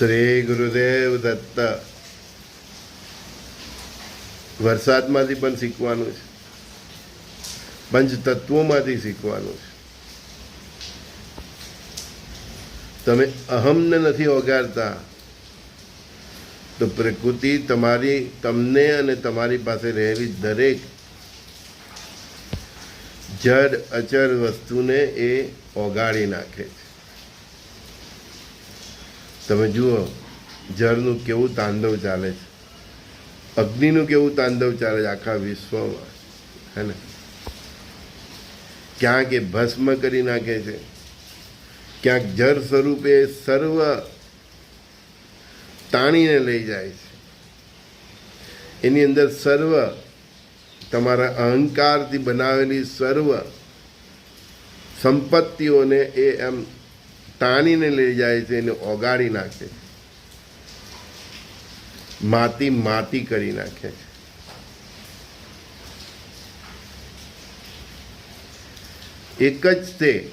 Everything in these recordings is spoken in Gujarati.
શ્રી ગુરુદેવ દત્ત. વરસાદમાંથી પણ શીખવાનું છે. પંચતત્વોમાંથી શીખવાનું છે. તમે અહમને નથી ઓગાડતા તો પ્રકૃતિ તમારી, તમને અને તમારી પાસે રહેલી દરેક. જડ અચર વસ્તુને એ ઓગાળી નાખે છે. તમે જુઓ જળનું કેવું તાંડવ ચાલે છે. અગ્નિનું કેવું તાંડવ ચાલે છે આખા વિશ્વમાં. હે ને? ક્યાંક એ ભસ્મ કરી નાખે છે. ક્યાંક જળ સ્વરૂપે સર્વ તાણીને લઈ જાય છે. એની અંદર સર્વ તમારા અહંકારથી બનાવેલી સર્વ સંપત્તિઓને એ એમ તાણીને લઈ જાય છે, એને ઓગાળી નાખે. માતી માતી કરી નાખે છે. એક જ તે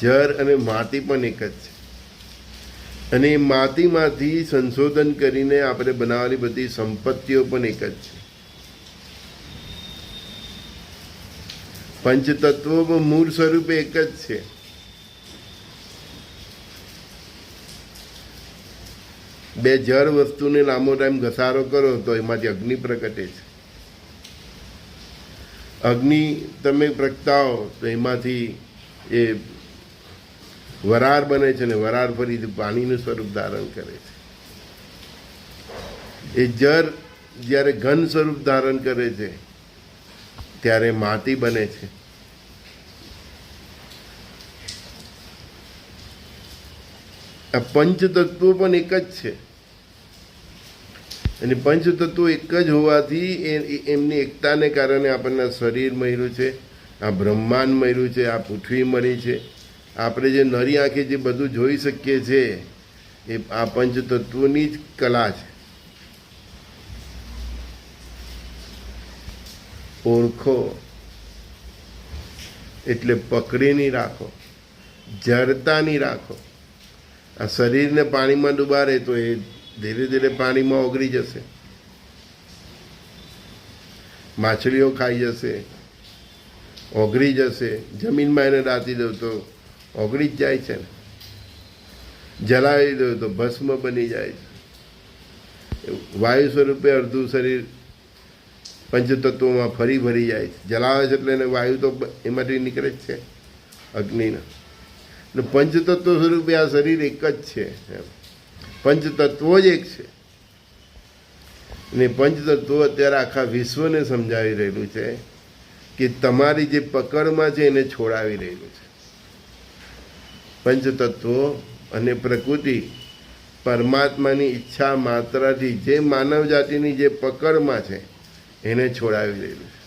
જર અને માટી પણ એક જ છે. અને એ માટીમાંથી સંશોધન કરીને આપણે બનાવેલી બધી સંપત્તિઓ પણ એક જ છે. પંચતત્વો પણ મૂળ સ્વરૂપે એક જ છે. બે જળ વસ્તુને લાંબો ટાઈમ ઘસારો કરો તો એમાંથી અગ્નિ પ્રગટે છે. અગ્નિ તમે પ્રગટાવો તો એમાંથી એ વરાર બને છે ને વરાર ફરીથી પાણીનું સ્વરૂપ ધારણ કરે છે. એ જળ જ્યારે ઘન સ્વરૂપ ધારણ કરે છે, ત્યારે માટી બને છે. આ પંચતત્વો પણ એક જ છે. અને પંચતત્વો એક જ હોવાથી એમની એકતાને કારણે આપણને શરીર મળ્યું છે, આ બ્રહ્માંડ મળ્યું છે, આ પૃથ્વી મળી છે. આપણે જે નરી આંખે જે બધું જોઈ શકીએ છીએ એ આ પંચતત્વોની જ કલા છે. ઓળખો, એટલે પકડીની રાખો જડતાની રાખો. આ શરીરને પાણીમાં ડૂબાડે તો એ ધીરે ધીરે પાણીમાં ઓગળી જશે. માછલીઓ ખાઈ જશે. ઓગળી જશે. જમીનમાં એને દાટી દઉં તો ઓગળી જ જાય છે ને. જલાવી દઉં તો ભસ્મ બની જાય છે. વાયુ સ્વરૂપે અડધું શરીર પંચતત્વોમાં ફરી ભરી જાય છે. જલાવે છે એટલે એને વાયુ તો એમાંથી નીકળે જ છે અગ્નિના. એટલે પંચતત્વ સ્વરૂપે આ શરીર એક જ છે. એમ પંચતત્વો જ એક છે. અને પંચતત્વો અત્યારે આખા વિશ્વને સમજાવી રહેલું છે કે તમારી જે પકડમાં છે એને છોડાવી રહેલું છે. પંચતત્વો અને પ્રકૃતિ પરમાત્માની ઈચ્છા માત્રથી જે માનવ જાતિની જે પકડમાં છે એને છોડાવી રહેલું છે.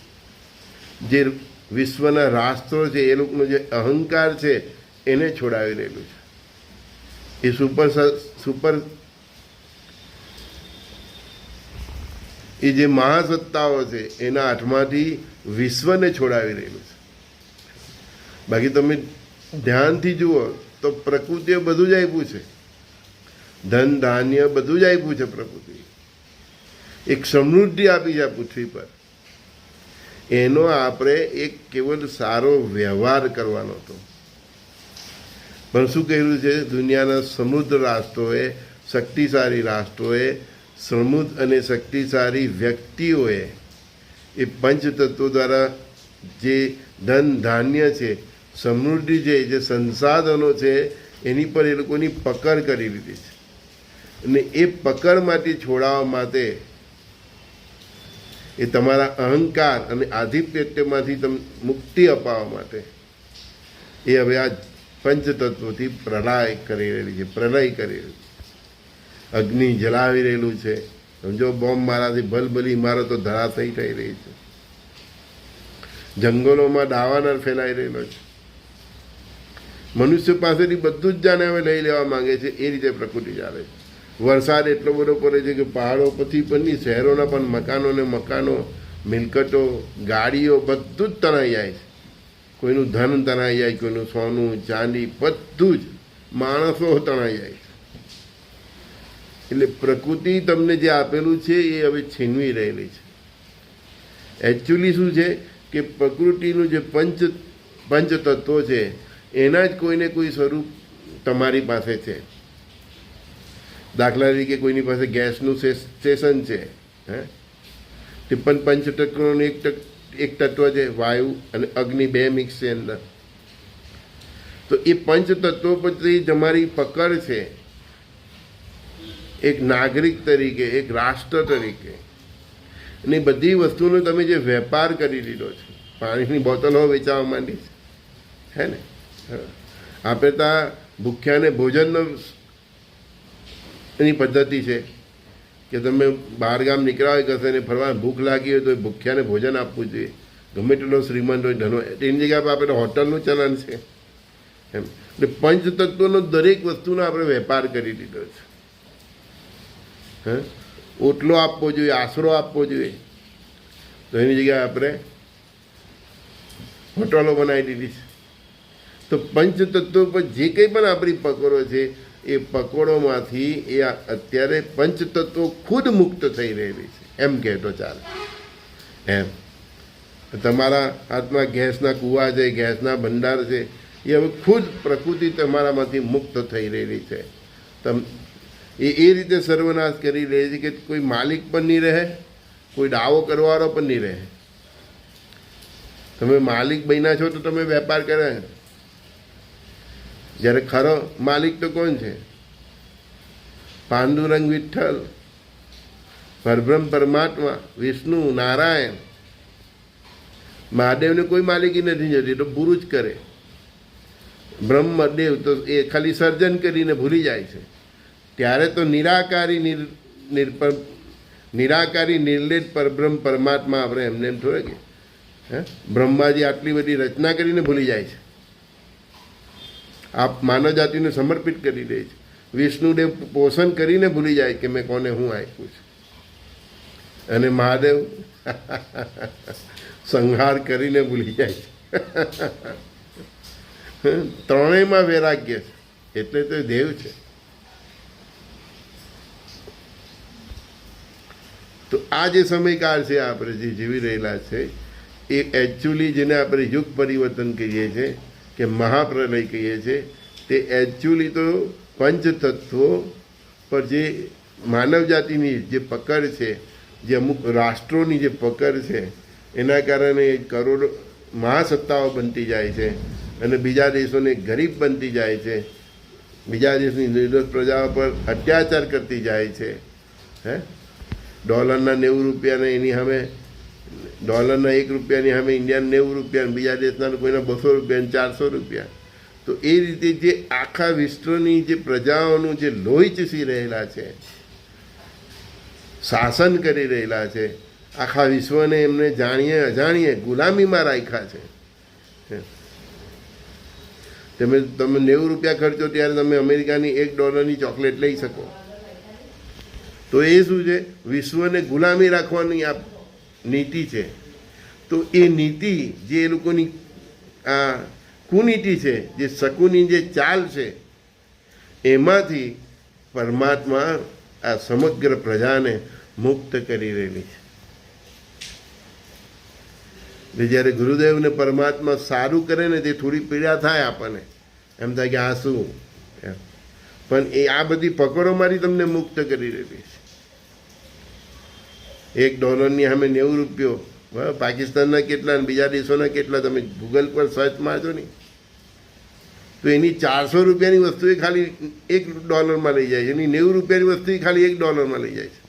જે વિશ્વના રાષ્ટ્રો છે એ લોકોનો જે અહંકાર છે એને છોડાવી રહેલું છે. એ સુપર સુપર એ જે મહાસત્તાઓ છે, એના હાથમાંથી વિશ્વને છોડાવી રહેલું છે. બાકી તમે ધ્યાનથી જુઓ, તો પ્રકૃતિએ બધું જ આપ્યું છે. ધન, ધાન્ય બધું જ આપ્યું છે પ્રકૃતિ. એક સમૃદ્ધિ આપી છે પૃથ્વી પર. એનો આપણે એક કેવલ સારો વ્યવહાર કરવાનો હતો. પણ શું કહ્યું છે? દુનિયાના સમૃદ્ધ રાષ્ટ્રોએ, શક્તિશાળી રાષ્ટ્રોએ, સમૃદ્ધ અને શક્તિશાળી વ્યક્તિઓએ એ પંચતત્વો દ્વારા જે ધન ધાન્ય છે, સમૃદ્ધિ છે, જે સંસાધનો છે, એની પર એ લોકોની પકડ કરી લીધી છે. અને એ પકડમાંથી છોડાવવા માટે એ તમારા અહંકાર અને આધિપત્યમાંથી તમને મુક્તિ અપાવવા માટે એ હવે આ પંચતત્વોથી પ્રલય કરી રહેલી છે, પ્રલય કરી રહી છે. અગ્નિ જલાવી રહેલું છે. સમજો, બોમ્બ મારાથી ભલભલી ઇમારતો ધરાશયી થઈ રહી છે. જંગલોમાં દાવાનળ ફેલાઈ રહેલો છે. મનુષ્ય પાસેથી બધું જ જાણે હવે લઈ લેવા માંગે છે, એ રીતે પ્રકૃતિ ચાલે છે. વરસાદ એટલો બધો પડે છે કે પહાડો પછી નહીં, શહેરોના પણ મકાનો ને મકાનો, મિલકતો, ગાડીઓ બધું જ તણાઈ જાય છે. કોઈનું ધન તણાઈ જાય, કોઈનું સોનું, ચાંદી, બધું જ માણસો તણાઈ જાય એટલે પ્રકૃતિ તમને જે આપેલું છે એ હવે છીનવી રહેલી છે. એકચ્યુઅલી શું છે કે પ્રકૃતિનું જે પંચ, પંચતત્વો છે, એના જ કોઈને કોઈ સ્વરૂપ તમારી પાસે છે. દાખલા તરીકે કોઈની પાસે ગેસનું સ્ટેશન છે, હે? તે પણ ટકાનું એક તત્વ એક તત્વ છે, વાયુ અને અગ્નિ બે મિક્સ છે અંદર. તો એ પંચતત્વો પરથી તમારી પકડ છે. એક નાગરિક તરીકે, એક રાષ્ટ્ર તરીકે. અને બધી વસ્તુનો તમે જે વેપાર કરી લીધો છે, પાણીની બોટલો વેચાવા માંડી છે. હે ને. આપણે ત્યાં ભૂખ્યાને ભોજનનો એની પદ્ધતિ છે. કે તમે બહાર ગામ નીકળ્યા હોય કશે ને ફરવા ભૂખ લાગી હોય તો એ ભૂખ્યાને ભોજન આપવું જોઈએ. ગમે તેટલો શ્રીમંત હોય, ધનો એની જગ્યાએ આપણે હોટલનું ચલન છે. એમ. એટલે પંચતત્વનો દરેક વસ્તુનો આપણે વેપાર કરી દીધો છે. હે? ઓટલો આપવો જોઈએ, આશરો આપવો જોઈએ. તો એની જગ્યાએ આપણે હોટલો બનાવી દીધી છે. તો પંચતત્વ પર જે કંઈ પણ આપણી પકડો છે એ પકોડોમાંથી એ અત્યારે પંચતત્વો ખુદ મુક્ત થઈ રહેલી છે. એમ કહેતો ચાલે. એમ. તમારા હાથમાં ગેસના કૂવા છે, ગેસના ભંડાર છે, એ હવે ખુદ પ્રકૃતિ તમારામાંથી મુક્ત થઈ રહેલી છે. તમ, એ એ રીતે સર્વનાશ કરી રહે છે કે કોઈ માલિક પણ નહીં રહે, કોઈ દાવો કરવાવાળો પણ નહીં રહે. તમે માલિક બન્યા છો તો તમે વેપાર કરે જ્યારે ખરો માલિક તો કોણ છે? પાંડુરંગ વિઠ્ઠલ, પરબ્રહ્મ પરમાત્મા, વિષ્ણુ, નારાયણ. મહાદેવને કોઈ માલિકી નથી જતી તો પૂરું જ કરે. બ્રહ્મદેવ તો એ ખાલી સર્જન કરીને ભૂલી જાય છે. ત્યારે તો નિરાકારી નિર નિર્પર નિરાકારી નિર્લેપ પરબ્રહ્મ પરમાત્મા આપણે એમને એમ થોડે કે, હે? બ્રહ્માજી આટલી બધી રચના કરીને ભૂલી જાય છે. આપ માનવ જાતિને સમર્પિત કરી દે છે. વિષ્ણુદેવ પોષણ કરીને ભૂલી જાય કે મેં કોને હું આપ્યું છે. અને મહાદેવ સંહાર કરીને ભૂલી જાય છે. ત્રણેયમાં વૈરાગ્ય છે. એટલે તો દેવ છે. તો આ જે સમયકાળ છે, આપણે જે જીવી રહેલા છે, એ એકચ્યુઅલી જેને આપણે યુગ પરિવર્તન કહીએ છીએ કે મહાપ્રલય કહીએ છીએ તે એકચ્યુઅલી તો પંચતત્વો, પર જે માનવજાતિની જે પકડ છે, જે અમુક રાષ્ટ્રોની જે પકડ છે, એના કારણે કરોડો મહાસત્તાઓ બનતી જાય છે અને બીજા દેશોને ગરીબ બનતી જાય છે. બીજા દેશની નિર્દોષ પ્રજાઓ પર અત્યાચાર કરતી જાય છે. હે? ડોલરના નેવું રૂપિયાને એની સામે ડોલરના એક રૂપિયાની સામે ઇન્ડિયાના નેવું રૂપિયા બીજા દેશના કોઈના બસો રૂપિયા ચારસો રૂપિયા. તો એ રીતે જે આખા વિશ્વની જે પ્રજાઓનું જે લોહી ચૂસી રહેલા છે, શાસન કરી રહેલા છે, આખા વિશ્વને એમને જાણીએ અજાણીએ ગુલામીમાં રાખ્યા છે. તમે તમે નેવું રૂપિયા ખર્ચો ત્યારે તમે અમેરિકાની એક ડોલરની ચોકલેટ લઈ શકો. તો એ શું છે? વિશ્વને ગુલામી રાખવાની આ નીતિ છે. તો એ નીતિ જે એ લોકોની, આ કુનીતિ છે, જે શકુની જે ચાલ છે, એમાંથી પરમાત્મા આ સમગ્ર પ્રજાને મુક્ત કરી રહેલી છે. જ્યારે ગુરુદેવને પરમાત્મા સારું કરે ને તે થોડી પીડા થાય આપણને. એમ થાય કે આ શું? પણ એ આ બધી પકડો મારી તમને મુક્ત કરી રહેલી છે. એક ડોલરની સામે નેવું રૂપિયો. બરાબર પાકિસ્તાનના કેટલા અને બીજા દેશોના કેટલા? તમે ગૂગલ પર સર્ચ મારજો ને. તો એની ચારસો રૂપિયાની વસ્તુ એ ખાલી એક ડોલરમાં લઈ જાય છે. એની નેવું રૂપિયાની વસ્તુ એ ખાલી એક ડોલરમાં લઈ જાય છે.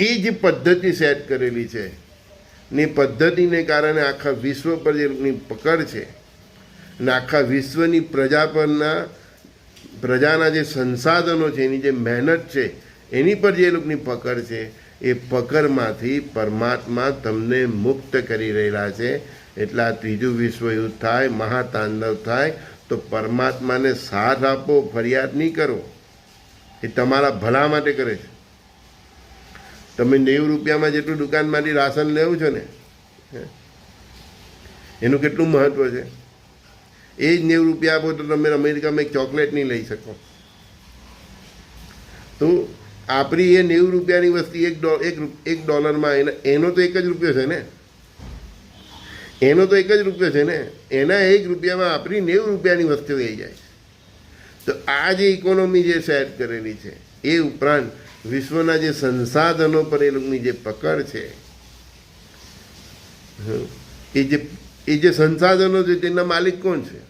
એ જે પદ્ધતિ સેટ કરેલી છે. ને એ પદ્ધતિને કારણે આખા વિશ્વ પર જે લોકોની પકડ છે અને આખા વિશ્વની પ્રજા પરના, પ્રજાના જે સંસાધનો છે, એની જે મહેનત છે, એની પર જે લોકોની પકડ છે એ પકડમાંથી પરમાત્મા તમને મુક્ત કરી રહેલા છે. એટલે આ ત્રીજું વિશ્વયુદ્ધ થાય, મહાતાંડવ થાય, તો પરમાત્માને સાથ આપો, ફરિયાદ નહીં કરો. એ તમારા ભલા માટે કરે છે. તમે નેવું રૂપિયામાં જેટલું દુકાનમાંથી રાશન લેવું છો ને એનું કેટલું મહત્ત્વ છે? એ જ નેવું રૂપિયા આપો તો તમે અમેરિકામાં એક ચોકલેટ નહીં લઈ શકો. તો આપણી એ નેવું રૂપિયાની વસ્તી એક ડો એક એક ડોલરમાં એના એનો તો એક જ રૂપિયો છે ને? એનો તો એક જ રૂપિયો છે ને? એના એક રૂપિયામાં આપણી નેવું રૂપિયાની વસ્તુ થઈ જાય. તો આ જે ઇકોનોમી જે સેટ કરેલી છે, એ ઉપરાંત વિશ્વના જે સંસાધનો પર એ લોકોની જે પકડ છે એ જે એ જે સંસાધનો છે, તેના માલિક કોણ છે?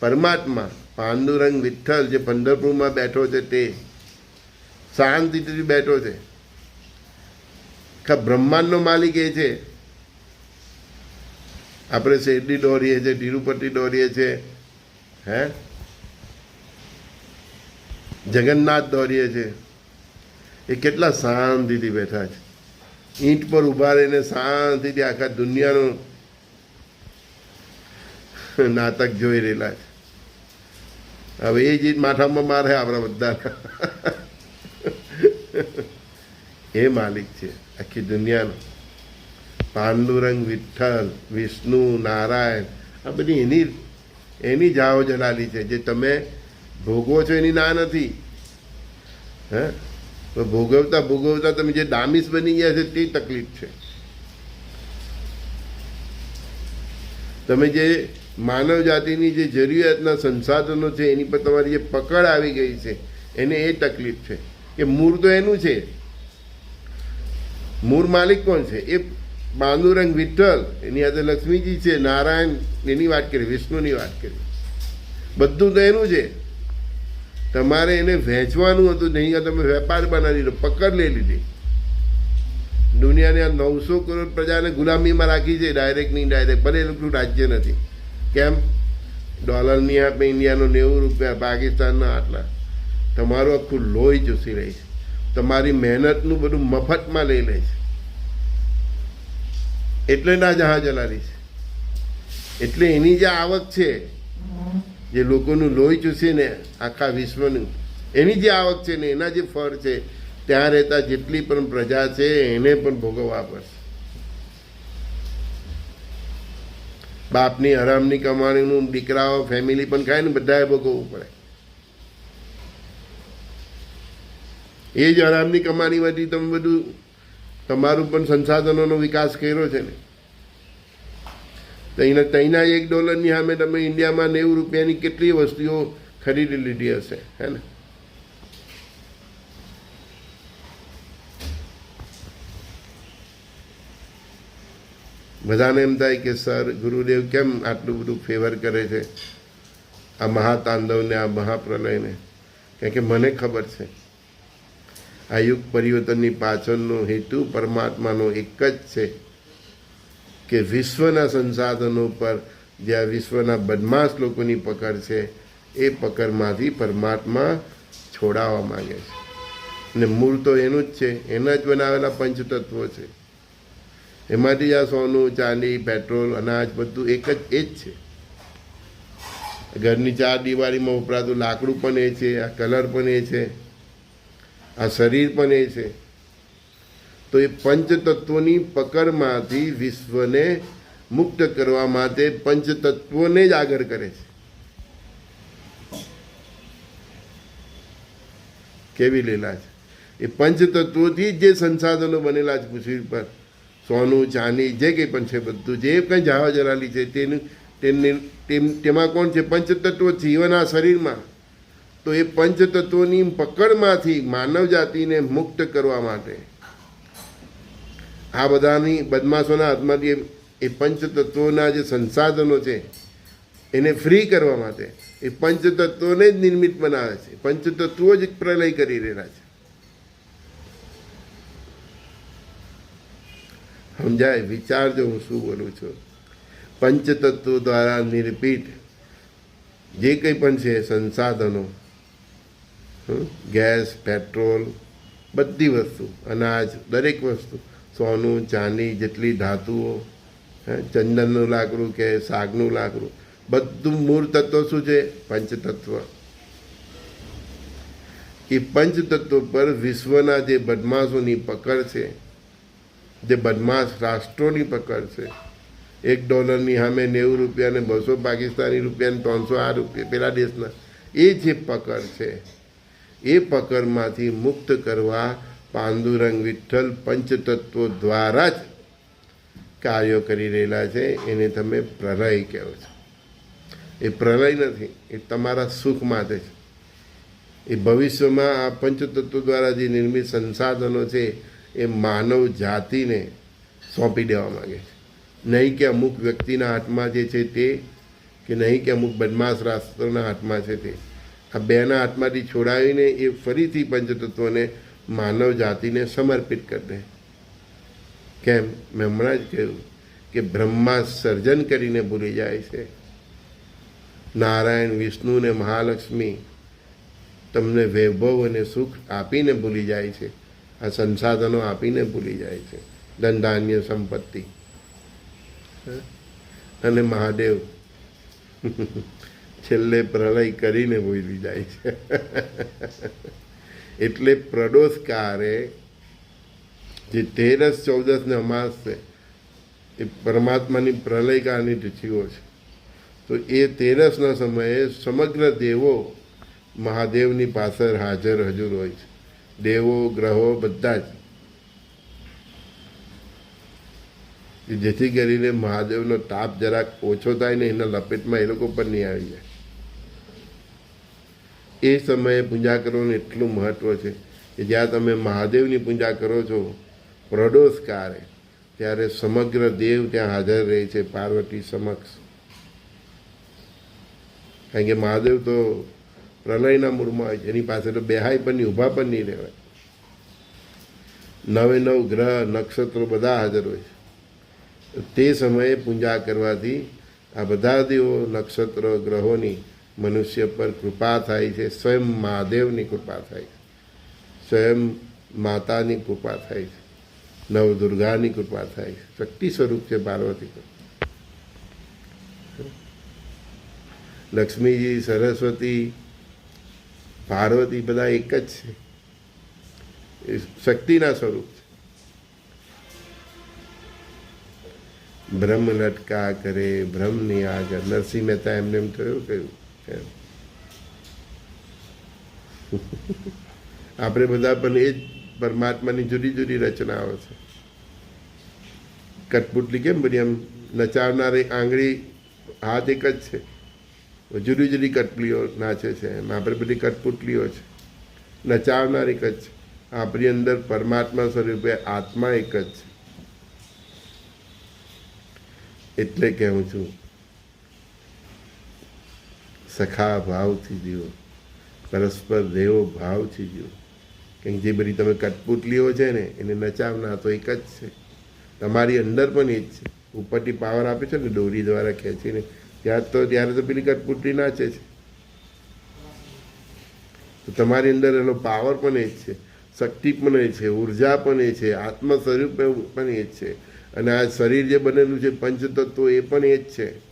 પરમાત્મા. પાંડુરંગ વિઠ્ઠલ જે પંઢરપુરમાં બેઠો છે તે. શાંતિથી બેઠો છે. આખા બ્રહ્માંડનો માલિક એ છે. આપણે શેરડી દોરીએ છીએ, તિરુપતિ દોરીએ છીએ, હે? જગન્નાથ દોરીએ છીએ. એ કેટલા શાંતિથી બેઠા છે. ઈંટ પર ઊભા રહીને શાંતિથી આખા દુનિયાનું નાટક જોઈ રહેલા છે. હવે એ જ માથામાં મારે આપણા બધા એ માલિક છે, આખી દુનિયાનો. પાંડુરંગ વિઠ્ઠલ, વિષ્ણુ, નારાયણ, આ બધી એની એની જાઓ જલાલી છે. જે તમે ભોગવો છો એની ના નથી. હે? તો ભોગવતા ભોગવતા તમે જે ડામીસ બની ગયા છે તે તકલીફ છે. તમે જે માનવ જાતિની જે જરૂરિયાતના સંસાધનો છે, એની પર તમારી જે પકડ આવી ગઈ છે, એને એ તકલીફ છે કે મૂળ તો એનું છે. મૂળ માલિક કોણ છે? એ પાંડુરંગ વિઠ્ઠલ. એની સાથે લક્ષ્મીજી છે, નારાયણ, એની વાત કરી, વિષ્ણુની વાત કરી. બધું તો એનું છે. તમારે એને વહેંચવાનું હતું નહીં તમે વેપાર બનાવી દીધો પકડ લઈ લીધી. દુનિયાની આ નવસો કરોડ પ્રજાને ગુલામીમાં રાખી છે ડાયરેક્ટ નહીં ડાયરેક્ટ ભલે એટલું રાજ્ય નથી. કેમ? ડોલરની આપે, ઇન્ડિયાનો નેવું રૂપિયા, પાકિસ્તાનના આટલા. તમારું આખું લોહી ચૂસી રહી છે. તમારી મહેનતનું બધું મફતમાં લઈ લે છે. એટલે ના જહાજ ચલાવી છે. એટલે એની જે આવક છે, જે લોકોનું લોહી ચૂસીને આખા વિશ્વનું, એની જે આવક છે ને એના જે ફળ છે, ત્યાં રહેતા જેટલી પણ પ્રજા છે, એને પણ ભોગવવા પડશે. બાપની હરામની કમાણીનું દીકરાઓ ફેમિલી પણ ખાય ને બધાએ ભોગવવું પડે. એ જ હરામની કમાણીમાંથી તમે બધું તમારું પણ સંસાધનોનો વિકાસ કર્યો છે ને. તઈના તઈના એક ડોલરની સામે તમે ઇન્ડિયામાં નેવું રૂપિયાની કેટલી વસ્તુઓ ખરીદી લીધી હશે, હે ને? બધાને એમ થાય કે, સર, ગુરુદેવ કેમ આટલું બધું ફેવર કરે છે? આ મહાતાંડવને, આ મહાપ્રલયને. કારણ કે મને ખબર છે. આ યુગ પરિવર્તનની પાછળનો હેતુ પરમાત્માનો એક જ છે કે વિશ્વના સંસાધનો પર જ્યાં વિશ્વના બદમાશ લોકોની પકડ છે, એ પકડમાંથી પરમાત્મા છોડાવવા માંગે છે. ને મૂળ તો એનું જ છે, એના જ બનાવેલા પંચતત્વો છે. એમાંથી આ સોનું, ચાંદી, પેટ્રોલ, અનાજ બધું એક જ, એ જ છે. ઘરની ચાર દિવાળીમાં વપરાતું લાકડું પણ એ છે, આ કલર પણ એ છે. આ શરીર પણ એ છે. તો એ પંચતત્વોની પકડમાંથી વિશ્વને મુક્ત કરવા માટે પંચતત્વોને જ આગળ કરે છે. કેવી લીલા છે. એ પંચતત્વોથી જ સંસાધનો બનેલા છે પૃથ્વી પર. સોનું, ચાંદી, જે કંઈ પણ છે બધું, જે કંઈ જાવા જલાલી છે તેનું, તેમને, તેમ, તેમાં કોણ છે? પંચતત્વ જીવન આ શરીરમાં. તો એ પંચતત્વોની પકડમાંથી માનવ જાતિને મુક્ત કરવા માટે. આ બધાની બદમાશોના હાથમાંથી એ- પંચતત્વોના જે સંસાધનો છે, એને ફ્રી કરવા માટે એ પંચતત્વોને જ નિર્મિત બનાવે છે. પંચતત્વો જ પ્રલય કરી રહેલા છે. સમજાય? વિચારજો હું શું બોલું છું? પંચતત્વો દ્વારા નિર્મિત જે કંઈ પણ છે સંસાધનો ગેસ, પેટ્રોલ, બધી વસ્તુ, અનાજ, દરેક વસ્તુ. સોનું, ચાંદી, જેટલી ધાતુઓ ચંદનનું લાકડું કે સાગનું લાકડું. બધું મૂળ તત્વ શું છે? પંચતત્વ. એ પંચતત્વ પર વિશ્વના જે બદમાશોની પકડ છે, જે બદમાશ રાષ્ટ્રોની પકડ છે, એક ડોલરની સામે નેવું રૂપિયા ને બસો પાકિસ્તાની રૂપિયા ને ત્રણસો આ રૂપિયા, પેલા દેશના, એ જે પકડ છે એ પકડમાંથી મુક્ત કરવા પાંડુરંગ વિઠ્ઠલ પંચતત્વો દ્વારા જ કાર્યો કરી રહેલા છે, એને તમે પ્રલય કહો છો. એ પ્રલય નથી, એ તમારા સુખ માટે છે. એ ભવિષ્યમાં આ પંચતત્વ દ્વારા જે નિર્મિત સંસાધનો છે, એ માનવ જાતિને સોંપી દેવા માગે છે. નહીં કે અમુક વ્યક્તિના હાથમાં જે છે તે, કે નહીં કે અમુક બદમાશ રાષ્ટ્રના હાથમાં છે તે. આ બેના હાથમાંથી છોડાવીને એ ફરીથી પંચતત્વને માનવ જાતિને સમર્પિત કરી દે. કેમ? મેં હમણાં જ કહ્યું કે બ્રહ્મા સર્જન કરીને ભૂલી જાય છે. નારાયણ વિષ્ણુ ને મહાલક્ષ્મી તમને વૈભવ અને સુખ આપીને ભૂલી જાય છે. આ સંસાધનો આપીને ભૂલી જાય છે. દંડાન્ય સંપત્તિ. અને મહાદેવ. છેલ્લે પ્રલય કરીને ભૂલી જાય છે. એટલે પ્રડોષકારે જે તેરસ ચૌદસ ને અમાસ છે એ પરમાત્માની પ્રલયકાળની તિથિઓ છે. તો એ તેરસના સમયે સમગ્ર દેવો મહાદેવની પાછળ હાજર હજુર હોય છે. દેવો, ગ્રહો બધા જ. જેથી કરીને મહાદેવનો તાપ જરાક ઓછો થાય ને એના લપેટમાં એ લોકો પણ નહીં આવી જાય. એ સમયે પૂજા કરવાનું એટલું મહત્ત્વ છે કે જ્યાં તમે મહાદેવની પૂજા કરો છો પ્રડોષકારે ત્યારે સમગ્ર દેવ ત્યાં હાજર રહે છે, પાર્વતી સમક્ષ. કારણ કે મહાદેવ તો પ્રલયના મૂળમાં હોય છે, એની પાસે તો બેહાય પણ નહીં, ઊભા પણ નહીં રહેવાય. નવે નવ ગ્રહ, નક્ષત્રો બધા હાજર હોય છે. તે સમયે પૂજા કરવાથી આ બધા દેવો, નક્ષત્ર, ગ્રહોની મનુષ્ય પર કૃપા થાય છે, સ્વયં મહાદેવની કૃપા થાય છે. સ્વયં માતાની કૃપા થાય છે નવ દુર્ગાની કૃપા થાય છે. શક્તિ સ્વરૂપ છે પાર્વતી લક્ષ્મીજી, સરસ્વતી, પાર્વતી બધા એક જ છે. એ શક્તિના સ્વરૂપ છે. બ્રહ્મ લટકા કરે, બ્રહ્મની આગળ નરસિંહ મહેતા એમને એમ થયું કહ્યું. આપણે બધા પણ એ જ પરમાત્માની જુદી જુદી રચનાઓ છે. કટપુટલી કેમ બધી આમ નચાવનારી આંગળી હાથ એક જ છે. જુદી જુદી કટપલીઓ નાચે છે એમ. આપણે બધી કટપુટલીઓ છે. નચાવનાર એક જ છે. આપણી અંદર પરમાત્મા સ્વરૂપે આત્મા એક જ છે. એટલે કહેવું છું સખા ભાવથી જીવો. પરસ્પર દેવો ભાવથી જીવો. કેમ જે બધી તમે કટપુતલીઓ છે ને, એને નચાવના તો એક જ છે. તમારી અંદર પણ એ જ છે. ઉપરથી પાવર આપે છે ને દોરી દ્વારા ખેંચીને. ત્યાં તો, ત્યારે તો પેલી કઠપુતલી નાચે છે. તો તમારી અંદર એનો પાવર પણ એ જ છે. શક્તિ પણ એ છે. ઊર્જા પણ એ છે. આત્મ સ્વરૂપ પણ એ જ છે. અને આ શરીર જે બનેલું છે, પંચતત્વ એ પણ એ જ છે.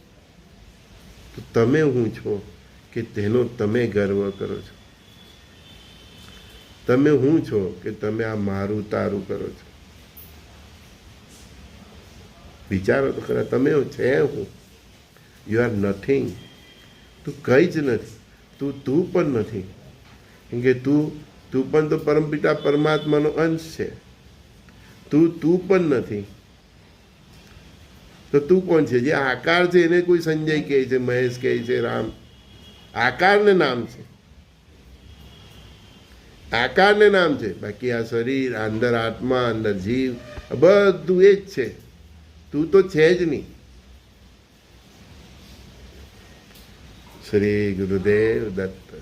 તો તમે હું છો કે તેનો તમે ગર્વ કરો છો? તમે હું છો કે તમે આ મારું તારું કરો છો? વિચારો તો ખરા, તમે છે હું? યુ આર નથિંગ તું કંઈ જ નથી. તું તું પણ નથી. કેમ કે તું તું પણ તો પરમપિતા, પરમાત્માનો અંશ છે. તું તું પણ નથી. તો તું કોણ છે? જે આકાર છે એને કોઈ સંજય કહે છે, મહેશ કહે છે, રામ. આકારને નામ છે. આકારને નામ છે. બાકી આ શરીર, અંદર આત્મા, અંદર જીવ બધું એ જ છે. તું તો છે જ નહીં. શ્રી ગુરુદેવ દત્ત.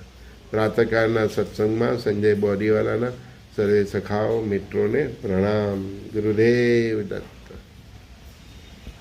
પ્રાતકાળના સત્સંગમાં સંજય બોડીવાલાના સર્વે સખાઓ મિત્રોને પ્રણામ. ગુરુદેવ દત્ત.